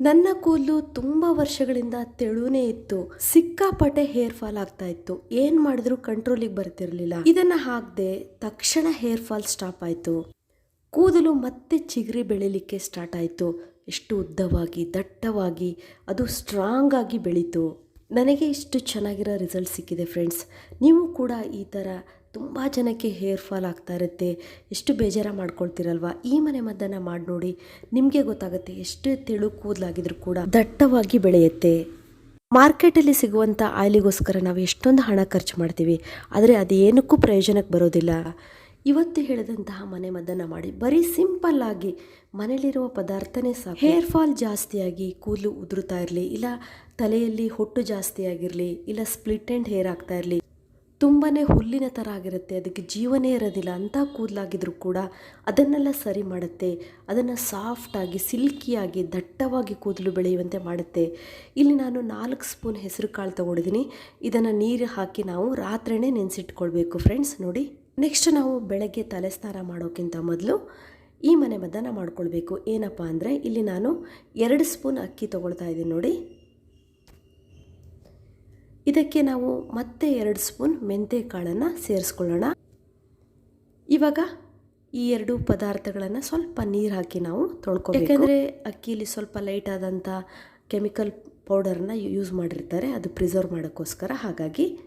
ನನ್ನ ಕೂದಲು ತುಂಬ ವರ್ಷಗಳಿಂದ ತೆಳುನೇ ಇತ್ತು. ಸಿಕ್ಕಾಪಟ್ಟೆ ಹೇರ್ ಫಾಲ್ ಆಗ್ತಾ ಇತ್ತು. ಏನ್ ಮಾಡಿದ್ರು ಕಂಟ್ರೋಲಿಗೆ ಬರ್ತಿರ್ಲಿಲ್ಲ. ಇದನ್ನ ಹಾಕದೆ ತಕ್ಷಣ ಹೇರ್ ಫಾಲ್ ಸ್ಟಾಪ್ ಆಯ್ತು. ಕೂದಲು ಮತ್ತೆ ಚಿಗುರಿ ಬೆಳಿಲಿಕ್ಕೆ ಸ್ಟಾರ್ಟ್ ಆಯಿತು. ಎಷ್ಟು ಉದ್ದವಾಗಿ, ದಟ್ಟವಾಗಿ, ಅದು ಸ್ಟ್ರಾಂಗ್ ಆಗಿ ಬೆಳೀತು. ನನಗೆ ಇಷ್ಟು ಚೆನ್ನಾಗಿರೋ ರಿಸಲ್ಟ್ ಸಿಕ್ಕಿದೆ ಫ್ರೆಂಡ್ಸ್ ನೀವು ಕೂಡ ಈ ಥರ ತುಂಬ ಜನಕ್ಕೆ ಹೇರ್ ಫಾಲ್ ಆಗ್ತಾ ಇರುತ್ತೆ. ಎಷ್ಟು ಬೇಜಾರ ಮಾಡ್ಕೊಳ್ತಿರಲ್ವ? ಈ ಮನೆ ಮದ್ದನ್ನು ಮಾಡಿ ನೋಡಿ ನಿಮಗೆ ಗೊತ್ತಾಗುತ್ತೆ ಎಷ್ಟು ತೆಳು ಕೂದಲಾಗಿದ್ರು ಕೂಡ ದಟ್ಟವಾಗಿ ಬೆಳೆಯುತ್ತೆ. ಮಾರ್ಕೆಟಲ್ಲಿ ಸಿಗುವಂಥ ಆಯಿಲಿಗೋಸ್ಕರ ನಾವು ಎಷ್ಟೊಂದು ಹಣ ಖರ್ಚು ಮಾಡ್ತೀವಿ, ಆದರೆ ಅದು ಏನಕ್ಕೂ ಪ್ರಯೋಜನಕ್ಕೆ ಬರೋದಿಲ್ಲ. ಇವತ್ತು ಹೇಳಿದಂತಹ ಮನೆ ಮದ್ದನ್ನು ಮಾಡಿ ಬರೀ ಸಿಂಪಲ್ ಆಗಿ ಮನೆಯಲ್ಲಿರುವ ಪದಾರ್ಥನೇ ಸಾಕು. ಹೇರ್ ಫಾಲ್ ಜಾಸ್ತಿಯಾಗಿ ಕೂದಲು ಉದುರುತ್ತಾ ಇರಲಿ, ಇಲ್ಲ ತಲೆಯಲ್ಲಿ ಹೊಟ್ಟು ಜಾಸ್ತಿ ಆಗಿರಲಿ ಇಲ್ಲ ಸ್ಪ್ಲಿಟ್ ಆ್ಯಂಡ್ ಹೇರ್ ಆಗ್ತಾ ಇರಲಿ ತುಂಬಾ ಹುಲ್ಲಿನ ಥರ ಆಗಿರುತ್ತೆ. ಅದಕ್ಕೆ ಜೀವನೇ ಇರೋದಿಲ್ಲ. ಅಂಥ ಕೂದಲಾಗಿದ್ರೂ ಕೂಡ ಅದನ್ನೆಲ್ಲ ಸರಿ ಮಾಡುತ್ತೆ. ಅದನ್ನು ಸಾಫ್ಟಾಗಿ ಸಿಲ್ಕಿಯಾಗಿ ದಟ್ಟವಾಗಿ ಕೂದಲು ಬೆಳೆಯುವಂತೆ ಮಾಡುತ್ತೆ. ಇಲ್ಲಿ ನಾನು ನಾಲ್ಕು ಸ್ಪೂನ್ ಹೆಸರು ಕಾಳು ತೊಗೊಂಡಿದ್ದೀನಿ. ಇದನ್ನು ನೀರು ಹಾಕಿ ನಾವು ರಾತ್ರಿನೇ ನೆನೆಸಿಟ್ಕೊಳ್ಬೇಕು ಫ್ರೆಂಡ್ಸ್. ನೋಡಿ, ನೆಕ್ಸ್ಟ್ ನಾವು ಬೆಳಗ್ಗೆ ತಲೆ ಸ್ನಾನ ಮಾಡೋಕ್ಕಿಂತ ಮೊದಲು ಈ ಮನೆ ಮದ್ದನ್ನು ಮಾಡ್ಕೊಳ್ಬೇಕು. ಏನಪ್ಪ ಅಂದರೆ ಇಲ್ಲಿ ನಾನು ಎರಡು ಸ್ಪೂನ್ ಅಕ್ಕಿ ತೊಗೊಳ್ತಾ ಇದ್ದೀನಿ ನೋಡಿ. ಇದಕ್ಕೆ ನಾವು ಮತ್ತೆ ಎರಡು ಸ್ಪೂನ್ ಮೆಂತೆ ಕಾಳನ್ನು ಸೇರಿಸ್ಕೊಳ್ಳೋಣ. ಇವಾಗ ಈ ಎರಡು ಪದಾರ್ಥಗಳನ್ನು ಸ್ವಲ್ಪ ನೀರು ಹಾಕಿ ನಾವು ತೊಳ್ಕೊಬೇಕು. ಯಾಕೆಂದರೆ ಅಕ್ಕಿಲಿ ಸ್ವಲ್ಪ ಲೈಟ್ ಆದಂಥ ಕೆಮಿಕಲ್ ಪೌಡರ್ನ ಯೂಸ್ ಮಾಡಿರ್ತಾರೆ ಅದು ಪ್ರಿಸರ್ವ್ ಮಾಡೋಕ್ಕೋಸ್ಕರ. ಹಾಗಾಗಿ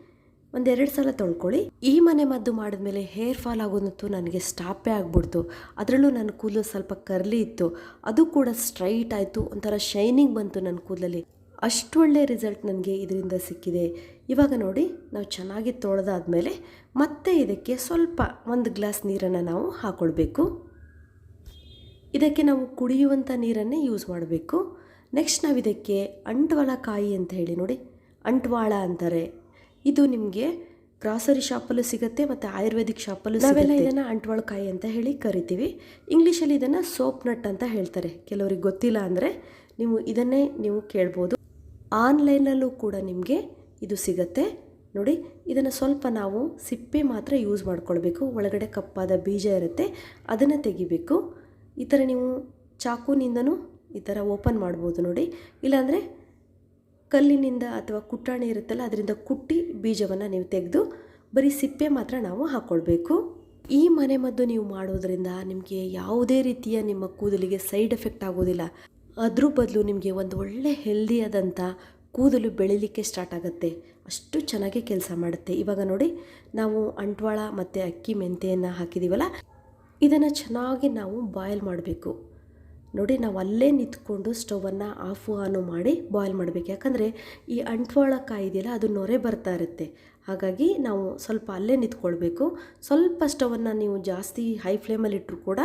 ಒಂದೆರಡು ಸಲ ತೊಳ್ಕೊಳ್ಳಿ. ಈ ಮನೆ ಮದ್ದು ಮಾಡಿದ್ಮೇಲೆ ಹೇರ್ ಫಾಲ್ ಆಗೋದಂತೂ ನನಗೆ ಸ್ಟಾಪೇ ಆಗ್ಬಿಡ್ತು. ಅದರಲ್ಲೂ ನನ್ನ ಕೂದಲು ಸ್ವಲ್ಪ ಕರ್ಲಿ ಇತ್ತು. ಅದು ಕೂಡ ಸ್ಟ್ರೈಟ್ ಆಯಿತು. ಒಂಥರ ಶೈನಿಂಗ್ ಬಂತು ನನ್ನ ಕೂದಲಲ್ಲಿ. ಅಷ್ಟು ಒಳ್ಳೆಯ ರಿಸಲ್ಟ್ ನನಗೆ ಇದರಿಂದ ಸಿಕ್ಕಿದೆ. ಇವಾಗ ನೋಡಿ, ನಾವು ಚೆನ್ನಾಗಿ ತೊಳೆದಾದ್ಮೇಲೆ ಮತ್ತೆ ಇದಕ್ಕೆ ಸ್ವಲ್ಪ ಒಂದು ಗ್ಲಾಸ್ ನೀರನ್ನು ನಾವು ಹಾಕ್ಕೊಳ್ಬೇಕು ಇದಕ್ಕೆ ನಾವು ಕುಡಿಯುವಂಥ ನೀರನ್ನೇ ಯೂಸ್ ಮಾಡಬೇಕು. ನೆಕ್ಸ್ಟ್ ನಾವು ಇದಕ್ಕೆ ಅಂಟ್ವಾಳ ಕಾಯಿ ಅಂತ ಹೇಳಿ ನೋಡಿ, ಅಂಟ್ವಾಳ ಅಂತಾರೆ. ಇದು ನಿಮಗೆ ಗ್ರಾಸರಿ ಶಾಪಲ್ಲೂ ಸಿಗುತ್ತೆ ಮತ್ತು ಆಯುರ್ವೇದಿಕ್ ಶಾಪಲ್ಲೂ ನಾವೆಲ್ಲ ಇದನ್ನು ಅಂಟ್ವಾಳ ಕಾಯಿ ಅಂತ ಹೇಳಿ ಕರಿತೀವಿ. ಇಂಗ್ಲೀಷಲ್ಲಿ ಇದನ್ನು ಸೋಪ್ ನಟ್ ಅಂತ ಹೇಳ್ತಾರೆ. ಕೆಲವ್ರಿಗೆ ಗೊತ್ತಿಲ್ಲ ಅಂದರೆ ನೀವು ಇದನ್ನೇ ನೀವು ಕೇಳ್ಬೋದು. ಆನ್ಲೈನಲ್ಲೂ ಕೂಡ ನಿಮಗೆ ಇದು ಸಿಗತ್ತೆ. ನೋಡಿ, ಇದನ್ನು ಸ್ವಲ್ಪ ನಾವು ಸಿಪ್ಪೆ ಮಾತ್ರ ಯೂಸ್ ಮಾಡ್ಕೊಳ್ಬೇಕು. ಒಳಗಡೆ ಕಪ್ಪಾದ ಬೀಜ ಇರುತ್ತೆ, ಅದನ್ನು ತೆಗಿಬೇಕು. ಈ ಥರ ನೀವು ಚಾಕುನಿಂದನೂ ಈ ಥರ ಓಪನ್ ಮಾಡ್ಬೋದು ನೋಡಿ. ಇಲ್ಲಾಂದರೆ ಕಲ್ಲಿನಿಂದ ಅಥವಾ ಕುಟ್ಟಾಣಿ ಇರುತ್ತಲ್ಲ, ಅದರಿಂದ ಕುಟ್ಟಿ ಬೀಜವನ್ನು ನೀವು ತೆಗೆದು ಬರೀ ಸಿಪ್ಪೆ ಮಾತ್ರ ನಾವು ಹಾಕ್ಕೊಳ್ಬೇಕು ಈ ಮನೆಮದ್ದು ನೀವು ಮಾಡೋದ್ರಿಂದ ನಿಮಗೆ ಯಾವುದೇ ರೀತಿಯ ನಿಮ್ಮ ಕೂದಲಿಗೆ ಸೈಡ್ ಎಫೆಕ್ಟ್ ಆಗೋದಿಲ್ಲ. ಅದ್ರ ಬದಲು ನಿಮಗೆ ಒಂದು ಒಳ್ಳೆ ಹೆಲ್ದಿಯಾದಂಥ ಕೂದಲು ಬೆಳಿಲಿಕ್ಕೆ ಸ್ಟಾರ್ಟ್ ಆಗುತ್ತೆ. ಅಷ್ಟು ಚೆನ್ನಾಗಿ ಕೆಲಸ ಮಾಡುತ್ತೆ. ಇವಾಗ ನೋಡಿ, ನಾವು ಅಂಟ್ವಾಳ ಮತ್ತು ಅಕ್ಕಿ ಮೆಂತೆಯನ್ನು ಹಾಕಿದ್ದೀವಲ್ಲ ಇದನ್ನು ಚೆನ್ನಾಗಿ ನಾವು ಬಾಯ್ಲ್ ಮಾಡಬೇಕು. ನೋಡಿ, ನಾವು ಅಲ್ಲೇ ನಿಂತ್ಕೊಂಡು ಸ್ಟವನ್ನು ಆಫ್ ಆನು ಮಾಡಿ ಬಾಯ್ಲ್ ಮಾಡಬೇಕು. ಯಾಕಂದರೆ, ಈ ಅಂಟ್ವಾಳ ಕಾಯಿ ಇದೆಯಲ್ಲ, ಅದು ನೊರೆ ಬರ್ತಾ ಇರುತ್ತೆ. ಹಾಗಾಗಿ ನಾವು ಸ್ವಲ್ಪ ಅಲ್ಲೇ ನಿಂತ್ಕೊಳ್ಬೇಕು. ಸ್ವಲ್ಪ ಸ್ಟವನ್ನು ನೀವು ಜಾಸ್ತಿ ಹೈ ಫ್ಲೇಮಲ್ಲಿ ಇಟ್ಟರು ಕೂಡ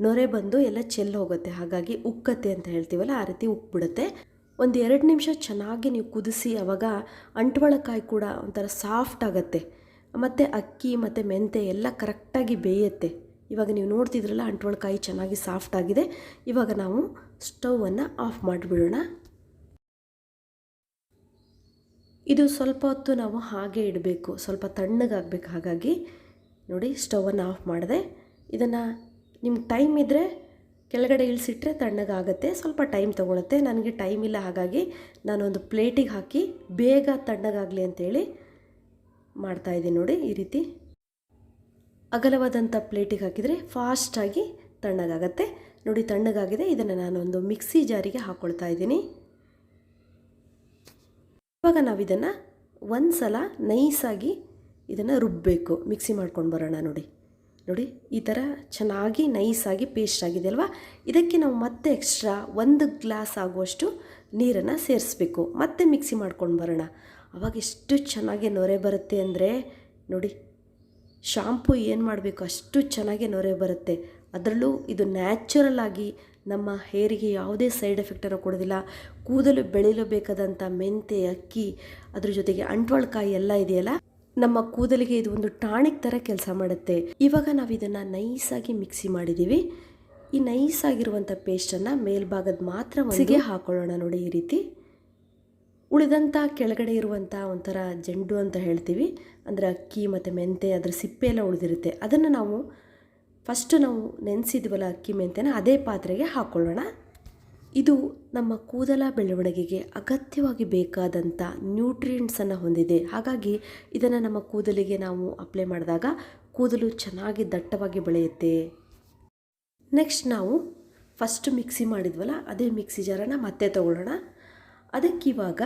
ನೊರೆ ಬಂದು ಎಲ್ಲ ಚೆಲ್ಲಿ ಹೋಗುತ್ತೆ. ಹಾಗಾಗಿ ಉಕ್ಕತ್ತೆ ಅಂತ ಹೇಳ್ತೀವಲ್ಲ, ಆ ರೀತಿ ಉಕ್ಬಿಡುತ್ತೆ ಒಂದು ಎರಡು ನಿಮಿಷ ಚೆನ್ನಾಗಿ ನೀವು ಕುದಿಸಿ ಆವಾಗ ಅಂಟ್ವಾಳಕಾಯಿ ಕೂಡ ಒಂಥರ ಸಾಫ್ಟ್ ಆಗುತ್ತೆ. ಮತ್ತು ಅಕ್ಕಿ, ಮತ್ತು ಮೆಂತೆ ಎಲ್ಲ ಕರೆಕ್ಟಾಗಿ ಬೇಯುತ್ತೆ. ಇವಾಗ ನೀವು ನೋಡ್ತಿದ್ರಲ್ಲ, ಅಂಟ್ವಾಳಕಾಯಿ ಚೆನ್ನಾಗಿ ಸಾಫ್ಟ್ ಆಗಿದೆ. ಇವಾಗ ನಾವು ಸ್ಟವನ್ನು ಆಫ್ ಮಾಡಿಬಿಡೋಣ. ಇದು ಸ್ವಲ್ಪ ಹೊತ್ತು ನಾವು ಹಾಗೆ ಇಡಬೇಕು. ಸ್ವಲ್ಪ ತಣ್ಣಗಾಗಬೇಕು. ಹಾಗಾಗಿ ನೋಡಿ ಸ್ಟವನ್ನು ಆಫ್ ಮಾಡಿದೆ. ಇದನ್ನು ನಿಮ್ಗೆ ಟೈಮ್ ಇದ್ದರೆ ಕೆಳಗಡೆ ಇಳಿಸಿಟ್ರೆ ತಣ್ಣಗಾಗುತ್ತೆ, ಸ್ವಲ್ಪ ಟೈಮ್ ತೊಗೊಳುತ್ತೆ. ನನಗೆ ಟೈಮ್ ಇಲ್ಲ ಹಾಗಾಗಿ ನಾನೊಂದು ಪ್ಲೇಟಿಗೆ ಹಾಕಿ ಬೇಗ ತಣ್ಣಗಾಗಲಿ ಅಂತೇಳಿ ಮಾಡ್ತಾಯಿದ್ದೀನಿ ನೋಡಿ ಈ ರೀತಿ. ಅಗಲವಾದಂಥ ಪ್ಲೇಟಿಗೆ ಹಾಕಿದರೆ ಫಾಸ್ಟಾಗಿ ತಣ್ಣಗಾಗತ್ತೆ. ನೋಡಿ ತಣ್ಣಗಾಗಿದೆ, ಇದನ್ನು ನಾನೊಂದು ಮಿಕ್ಸಿ ಜಾರಿಗೆ ಹಾಕ್ಕೊಳ್ತಾ ಇದ್ದೀನಿ. ಇವಾಗ ನಾವು ಇದನ್ನು ಒಂದು ಸಲ ನೈಸಾಗಿ ಇದನ್ನು ರುಬ್ಬಬೇಕು ಮಿಕ್ಸಿ ಮಾಡ್ಕೊಂಡು ಬರೋಣ ನೋಡಿ. ನೋಡಿ, ಈ ಥರ ಚೆನ್ನಾಗಿ ನೈಸಾಗಿ ಪೇಸ್ಟ್ ಆಗಿದೆ ಅಲ್ವಾ? ಇದಕ್ಕೆ ನಾವು ಮತ್ತೆ ಎಕ್ಸ್ಟ್ರಾ ಒಂದು ಗ್ಲಾಸ್ ಆಗುವಷ್ಟು ನೀರನ್ನು ಸೇರಿಸ್ಬೇಕು. ಮತ್ತೆ ಮಿಕ್ಸಿ ಮಾಡ್ಕೊಂಡು ಬರೋಣ. ಅವಾಗ ಎಷ್ಟು ಚೆನ್ನಾಗಿ ನೊರೆ ಬರುತ್ತೆ ಅಂದರೆ, ನೋಡಿ ಶಾಂಪು ಏನು ಮಾಡಬೇಕು, ಅಷ್ಟು ಚೆನ್ನಾಗಿ ನೊರೆ ಬರುತ್ತೆ. ಅದರಲ್ಲೂ ಇದು ನ್ಯಾಚುರಲ್ ಆಗಿ ನಮ್ಮ ಹೇರಿಗೆ ಯಾವುದೇ ಸೈಡ್ ಎಫೆಕ್ಟನ್ನು ಕೊಡೋದಿಲ್ಲ ಕೂದಲು ಬೆಳೆಯಲು ಬೇಕಾದಂಥ ಮೆಂತೆ, ಅಕ್ಕಿ, ಅದ್ರ ಜೊತೆಗೆ ಅಂಟ್ವಾಳ್ಕಾಯಿ ಎಲ್ಲ ಇದೆಯಲ್ಲ ನಮ್ಮ ಕೂದಲಿಗೆ ಇದು ಒಂದು ಟಾಣಿಕ್ ಥರ ಕೆಲಸ ಮಾಡುತ್ತೆ. ಇವಾಗ ನಾವು ಇದನ್ನು ನೈಸಾಗಿ ಮಿಕ್ಸಿ ಮಾಡಿದ್ದೀವಿ ಈ ನೈಸ್ ಆಗಿರುವಂಥ ಪೇಸ್ಟನ್ನು ಮೇಲ್ಭಾಗದ ಮಾತ್ರ ಮಸಿಗೆ ಹಾಕೊಳ್ಳೋಣ ನೋಡಿ ಈ ರೀತಿ. ಉಳಿದಂಥ ಕೆಳಗಡೆ ಇರುವಂಥ ಒಂಥರ ಜಂಡು ಅಂತ ಹೇಳ್ತೀವಿ. ಅಂದರೆ ಅಕ್ಕಿ ಮತ್ತು ಮೆಂತೆ ಅದರ ಸಿಪ್ಪೆ ಎಲ್ಲ ಉಳಿದಿರುತ್ತೆ. ಅದನ್ನು ನಾವು ಫಸ್ಟು ನಾವು ನೆನೆಸಿದ್ವಲ್ಲ ಅಕ್ಕಿ, ಮೆಂತೆನ ಅದೇ ಪಾತ್ರೆಗೆ ಹಾಕ್ಕೊಳ್ಳೋಣ ಇದು ನಮ್ಮ ಕೂದಲ ಬೆಳವಣಿಗೆಗೆ ಅಗತ್ಯವಾಗಿ ಬೇಕಾದಂಥ ನ್ಯೂಟ್ರಿಯೆಂಟ್ಸನ್ನು ಹೊಂದಿದೆ. ಹಾಗಾಗಿ ಇದನ್ನು ನಮ್ಮ ಕೂದಲಿಗೆ ನಾವು ಅಪ್ಲೈ ಮಾಡಿದಾಗ ಕೂದಲು ಚೆನ್ನಾಗಿ ದಟ್ಟವಾಗಿ ಬೆಳೆಯುತ್ತೆ. ನೆಕ್ಸ್ಟ್ ನಾವು ಫಸ್ಟ್ ಮಿಕ್ಸಿ ಮಾಡಿದ್ವಲ್ಲ, ಅದೇ ಮಿಕ್ಸಿ ಜಾರನ್ನು ಮತ್ತೆ ತಗೊಳ್ಳೋಣ. ಅದಕ್ಕಿವಾಗ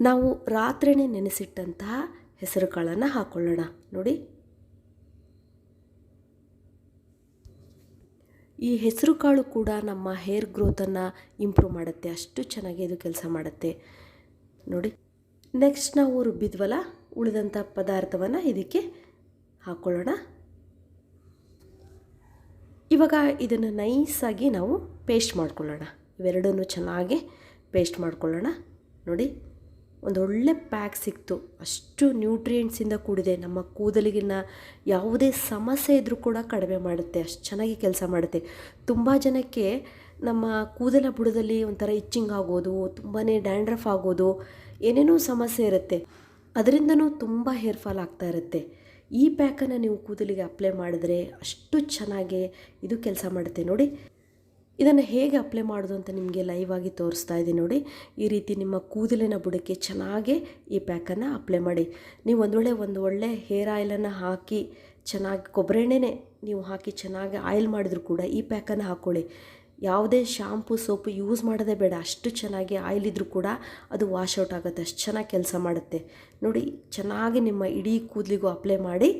ನಾವು ರಾತ್ರಿನೇ ನೆನೆಸಿಟ್ಟಂತಹ ಹೆಸರುಕಾಳನ್ನು ಹಾಕ್ಕೊಳ್ಳೋಣ ನೋಡಿ. ಈ ಹೆಸರು ಕಾಳು ಕೂಡ ನಮ್ಮ ಹೇರ್ ಗ್ರೋತನ್ನು ಇಂಪ್ರೂವ್ ಮಾಡುತ್ತೆ. ಅಷ್ಟು ಚೆನ್ನಾಗಿ ಇದು ಕೆಲಸ ಮಾಡುತ್ತೆ. ನೋಡಿ ನೆಕ್ಸ್ಟ್ ನಾವು ರುಬ್ಬಿದ್ವಲ್ಲ ಉಳಿದಂಥ ಪದಾರ್ಥವನ್ನು ಇದಕ್ಕೆ ಹಾಕ್ಕೊಳ್ಳೋಣ ಇವಾಗ ಇದನ್ನು ನೈಸಾಗಿ ನಾವು ಪೇಸ್ಟ್ ಮಾಡ್ಕೊಳ್ಳೋಣ. ಇವೆರಡನ್ನೂ ಚೆನ್ನಾಗಿ ಪೇಸ್ಟ್ ಮಾಡ್ಕೊಳ್ಳೋಣ. ನೋಡಿ ಒಂದು ಒಳ್ಳೆ ಪ್ಯಾಕ್ ಸಿಕ್ತು. ಅಷ್ಟು ನ್ಯೂಟ್ರಿಯೆಂಟ್ಸಿಂದ ಕೂಡಿದೆ. ನಮ್ಮ ಕೂದಲಿಗಿನ ಯಾವುದೇ ಸಮಸ್ಯೆ ಇದ್ದರೂ ಕೂಡ ಕಡಿಮೆ ಮಾಡುತ್ತೆ. ಅಷ್ಟು ಚೆನ್ನಾಗಿ ಕೆಲಸ ಮಾಡುತ್ತೆ. ತುಂಬ ಜನಕ್ಕೆ ನಮ್ಮ ಕೂದಲ ಬುಡದಲ್ಲಿ ಒಂಥರ ಇಚ್ಚಿಂಗ್ ಆಗೋದು ತುಂಬಾ ಡ್ಯಾಂಡ್ರಫ್ ಆಗೋದು, ಏನೇನೋ ಸಮಸ್ಯೆ ಇರುತ್ತೆ. ಅದರಿಂದನೂ ತುಂಬ ಹೇರ್ ಫಾಲ್ ಆಗ್ತಾ ಇರುತ್ತೆ. ಈ ಪ್ಯಾಕನ್ನು ನೀವು ಕೂದಲಿಗೆ ಅಪ್ಲೈ ಮಾಡಿದ್ರೆ ಅಷ್ಟು ಚೆನ್ನಾಗಿ ಇದು ಕೆಲಸ ಮಾಡುತ್ತೆ. ನೋಡಿ ಇದನ್ನು ಹೇಗೆ ಅಪ್ಲೈ ಮಾಡೋದು ಅಂತ ನಿಮಗೆ ಲೈವ್ ಆಗಿ ತೋರಿಸ್ತಾ ಇದ್ದೀನಿ ನೋಡಿ. ಈ ರೀತಿ ನಿಮ್ಮ ಕೂದಲಿನ ಬುಡಕ್ಕೆ ಚೆನ್ನಾಗಿ ಈ ಪ್ಯಾಕನ್ನು ಅಪ್ಲೈ ಮಾಡಿ. ನೀವು ಒಂದು ವೇಳೆ ಒಂದು ಒಳ್ಳೆ ಹೇರ್ ಆಯಿಲನ್ನು ಹಾಕಿ ಚೆನ್ನಾಗಿ, ಕೊಬ್ಬರಿ ಎಣ್ಣೆನೇ ನೀವು ಹಾಕಿ ಚೆನ್ನಾಗಿ ಆಯಿಲ್ ಮಾಡಿದ್ರು ಕೂಡ ಈ ಪ್ಯಾಕನ್ನು ಹಾಕ್ಕೊಳ್ಳಿ ಯಾವುದೇ ಶಾಂಪು ಸೋಪು ಯೂಸ್ ಮಾಡೋದೇ ಬೇಡ. ಅಷ್ಟು ಚೆನ್ನಾಗಿ ಆಯಿಲ್ ಇದ್ದರೂ ಕೂಡ ಅದು ವಾಶ್ ಔಟ್ ಆಗುತ್ತೆ. ಅಷ್ಟು ಚೆನ್ನಾಗಿ ಕೆಲಸ ಮಾಡುತ್ತೆ. ನೋಡಿ, ಚೆನ್ನಾಗಿ ನಿಮ್ಮ ಇಡೀ ಕೂದಲಿಗೂ ಅಪ್ಲೈ ಮಾಡಿ.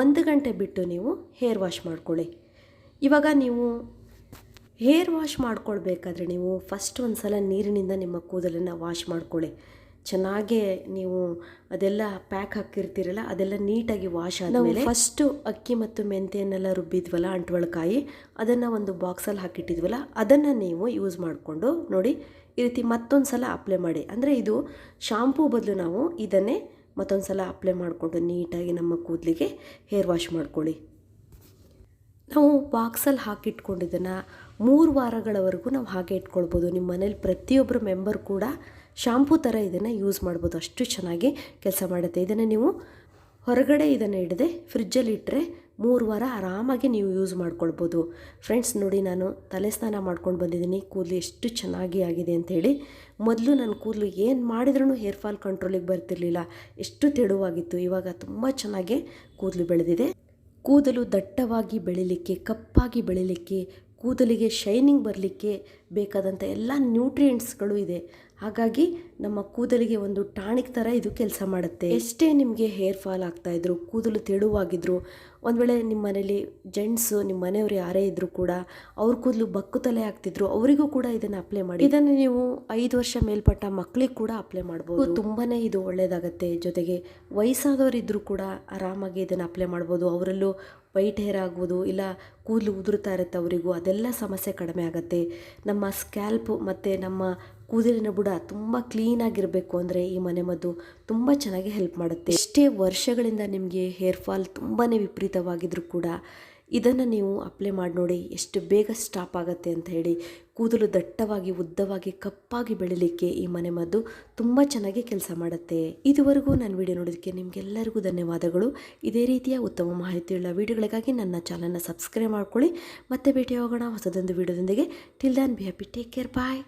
ಒಂದು ಗಂಟೆ ಬಿಟ್ಟು ನೀವು ಹೇರ್ ವಾಶ್ ಮಾಡ್ಕೊಳ್ಳಿ. ಇವಾಗ ನೀವು ಹೇರ್ ವಾಶ್ ಮಾಡ್ಕೊಳ್ಬೇಕಾದ್ರೆ ನೀವು ಫಸ್ಟ್ ಒಂದು ಸಲ ನೀರಿನಿಂದ ನಿಮ್ಮ ಕೂದಲನ್ನು ವಾಶ್ ಮಾಡ್ಕೊಳ್ಳಿ. ಚೆನ್ನಾಗೆ ನೀವು ಅದೆಲ್ಲ ಪ್ಯಾಕ್ ಹಾಕಿರ್ತೀರಲ್ಲ ಅದೆಲ್ಲ ನೀಟಾಗಿ ವಾಶ್ ಆದಮೇಲೆ ಫಸ್ಟು ಅಕ್ಕಿ ಮತ್ತು ಮೆಂತೆಯನ್ನೆಲ್ಲ ರುಬ್ಬಿದ್ವಲ್ಲ ಅಂಟ್ವಳಕಾಯಿ ಅದನ್ನು ಒಂದು ಬಾಕ್ಸಲ್ಲಿ ಹಾಕಿಟ್ಟಿದ್ವಲ್ಲ ಅದನ್ನು ನೀವು ಯೂಸ್ ಮಾಡಿಕೊಂಡು ನೋಡಿ ಈ ರೀತಿ ಮತ್ತೊಂದು ಸಲ ಅಪ್ಲೈ ಮಾಡಿ. ಅಂದರೆ ಇದು ಶಾಂಪೂ ಬದಲು ನಾವು ಇದನ್ನೇ ಮತ್ತೊಂದು ಸಲ ಅಪ್ಲೈ ಮಾಡಿಕೊಂಡು ನೀಟಾಗಿ ನಮ್ಮ ಕೂದಲಿಗೆ ಹೇರ್ ವಾಶ್ ಮಾಡ್ಕೊಳ್ಳಿ. ನಾವು ಬಾಕ್ಸಲ್ಲಿ ಹಾಕಿಟ್ಕೊಂಡಿದ್ದನ್ನು ಮೂರು ವಾರಗಳವರೆಗೂ ನಾವು ಹಾಗೆ ಇಟ್ಕೊಳ್ಬೋದು. ನಿಮ್ಮ ಮನೇಲಿ ಪ್ರತಿಯೊಬ್ಬರು ಮೆಂಬರ್ ಕೂಡ ಶಾಂಪೂ ಥರ ಇದನ್ನು ಯೂಸ್ ಮಾಡ್ಬೋದು. ಅಷ್ಟು ಚೆನ್ನಾಗಿ ಕೆಲಸ ಮಾಡುತ್ತೆ. ಇದನ್ನು ನೀವು ಹೊರಗಡೆ ಇದನ್ನು ಹಿಡದೆ ಫ್ರಿಜ್ಜಲ್ಲಿ ಇಟ್ಟರೆ ಮೂರು ವಾರ ಆರಾಮಾಗಿ ನೀವು ಯೂಸ್ ಮಾಡ್ಕೊಳ್ಬೋದು. ಫ್ರೆಂಡ್ಸ್ ನೋಡಿ ನಾನು ತಲೆ ಸ್ನಾನ ಮಾಡ್ಕೊಂಡು ಬಂದಿದ್ದೀನಿ. ಕೂದಲು ಎಷ್ಟು ಚೆನ್ನಾಗಿ ಆಗಿದೆ ಅಂಥೇಳಿ. ಮೊದಲು ನನ್ನ ಕೂದಲು ಏನು ಮಾಡಿದ್ರೂ ಹೇರ್ ಫಾಲ್ ಕಂಟ್ರೋಲಿಗೆ ಬರ್ತಿರ್ಲಿಲ್ಲ. ಎಷ್ಟು ತೆಳುವಾಗಿತ್ತು. ಇವಾಗ ತುಂಬ ಚೆನ್ನಾಗಿ ಕೂದಲು ಬೆಳೆದಿದೆ. ಕೂದಲು ದಟ್ಟವಾಗಿ ಬೆಳೀಲಿಕ್ಕೆ, ಕಪ್ಪಾಗಿ ಬೆಳಿಲಿಕ್ಕೆ, ಕೂದಲಿಗೆ ಶೈನಿಂಗ್ ಬರಲಿಕ್ಕೆ ಬೇಕಾದಂಥ ಎಲ್ಲ ನ್ಯೂಟ್ರಿಯೆಂಟ್ಸ್ಗಳು ಇದೆ. ಹಾಗಾಗಿ ನಮ್ಮ ಕೂದಲಿಗೆ ಒಂದು ಟಾಣಿಕ್ ಥರ ಇದು ಕೆಲಸ ಮಾಡುತ್ತೆ. ಎಷ್ಟೇ ನಿಮಗೆ ಹೇರ್ ಫಾಲ್ ಆಗ್ತಾಯಿದ್ರು ಕೂದಲು ತೆಳುವಾಗಿದ್ರು ಒಂದು ವೇಳೆ ನಿಮ್ಮ ಮನೇಲಿ ಜೆಂಟ್ಸು ನಿಮ್ಮ ಮನೆಯವರು ಯಾರೇ ಇದ್ದರೂ ಕೂಡ ಅವ್ರ ಕೂದಲು ಬಕ್ಕು ತಲೆ ಆಗ್ತಿದ್ರು ಅವರಿಗೂ ಕೂಡ ಇದನ್ನು ಅಪ್ಲೈ ಮಾಡಿ. ಇದನ್ನು ನೀವು ಐದು ವರ್ಷ ಮೇಲ್ಪಟ್ಟ ಮಕ್ಕಳಿಗೆ ಕೂಡ ಅಪ್ಲೈ ಮಾಡ್ಬೋದು. ತುಂಬಾ ಇದು ಒಳ್ಳೆಯದಾಗತ್ತೆ ಜೊತೆಗೆ ವಯಸ್ಸಾದವರಿದ್ದರೂ ಕೂಡ ಆರಾಮಾಗಿ ಇದನ್ನು ಅಪ್ಲೈ ಮಾಡ್ಬೋದು. ಅವರಲ್ಲೂ ವೈಟ್ ಹೇರ್ ಆಗ್ಬೋದು ಇಲ್ಲ ಕೂದಲು ಉದುರುತ್ತಾ ಇರುತ್ತೆ ಅವರಿಗೂ ಅದೆಲ್ಲ ಸಮಸ್ಯೆ ಕಡಿಮೆ ಆಗುತ್ತೆ. ನಮ್ಮ ಸ್ಕ್ಯಾಲ್ಪ್ ಮತ್ತು ನಮ್ಮ ಕೂದಲಿನ ಬುಡ ತುಂಬ ಕ್ಲೀನಾಗಿರಬೇಕು ಅಂದರೆ ಈ ಮನೆಮದ್ದು ತುಂಬ ಚೆನ್ನಾಗಿ ಹೆಲ್ಪ್ ಮಾಡುತ್ತೆ. ಇಷ್ಟೇ ವರ್ಷಗಳಿಂದ ನಿಮಗೆ ಹೇರ್ ಫಾಲ್ ತುಂಬಾ ವಿಪರೀತವಾಗಿದ್ದರೂ ಕೂಡ ಇದನ್ನು ನೀವು ಅಪ್ಲೈ ಮಾಡಿ ನೋಡಿ ಎಷ್ಟು ಬೇಗ ಸ್ಟಾಪ್ ಆಗುತ್ತೆ ಅಂತ ಹೇಳಿ ಕೂದಲು ದಟ್ಟವಾಗಿ, ಉದ್ದವಾಗಿ, ಕಪ್ಪಾಗಿ ಬೆಳಿಲಿಕ್ಕೆ ಈ ಮನೆಮದ್ದು ತುಂಬ ಚೆನ್ನಾಗಿ ಕೆಲಸ ಮಾಡುತ್ತೆ. ಇದುವರೆಗೂ ನನ್ನ ವಿಡಿಯೋ ನೋಡೋದಕ್ಕೆ ನಿಮಗೆಲ್ಲರಿಗೂ ಧನ್ಯವಾದಗಳು. ಇದೇ ರೀತಿಯ ಉತ್ತಮ ಮಾಹಿತಿಯುಳ್ಳ ವಿಡಿಯೋಗಳಿಗಾಗಿ ನನ್ನ ಚಾನಲ್ನ ಸಬ್ಸ್ಕ್ರೈಬ್ ಮಾಡ್ಕೊಳ್ಳಿ. ಮತ್ತೆ ಭೇಟಿ ಹೋಗೋಣ ಹೊಸದೊಂದು ವಿಡಿಯೋದೊಂದಿಗೆ till then be happy take care bye